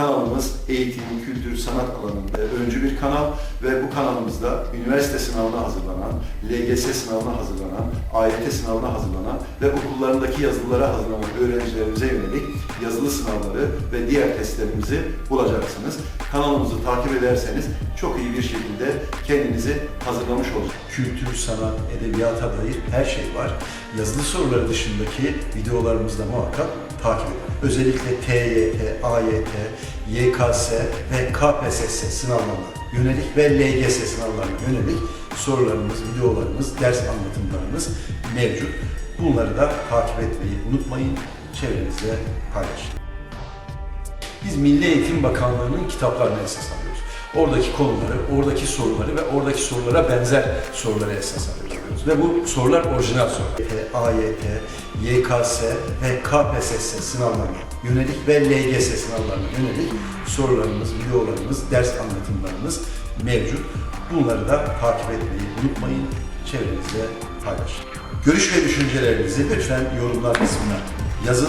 Kanalımız eğitim, kültür, sanat alanında öncü bir kanal ve bu kanalımızda üniversite sınavına hazırlanan, LGS sınavına hazırlanan, AYT sınavına hazırlanan ve okullarındaki yazılılara hazırlanan öğrencilerimize yönelik yazılı sınavları ve diğer testlerimizi bulacaksınız. Kanalımızı takip ederseniz çok iyi bir şekilde kendinizi hazırlamış olacaksınız. Kültür, sanat, edebiyata dair her şey var. Yazılı soruları dışındaki videolarımızda muhakkak takip edin. Özellikle TYT, AYT, YKS ve KPSS sınavlarına yönelik ve LGS sınavlarına yönelik sorularımız, videolarımız, ders anlatımlarımız mevcut. Bunları da takip etmeyi unutmayın, çevrenizde paylaşın. Biz Milli Eğitim Bakanlığı'nın kitaplarını esas alıyoruz. Oradaki konuları, oradaki soruları ve oradaki sorulara benzer soruları esas alıyoruz. Ve bu sorular orijinal sorular. AYT, YKS ve KPSS sınavlarına yönelik ve LGS sınavlarına yönelik sorularımız, videolarımız, ders anlatımlarımız mevcut. Bunları da takip etmeyi unutmayın, çevrenizde paylaşın. Görüş ve düşüncelerinizi lütfen yorumlar kısmına yazın.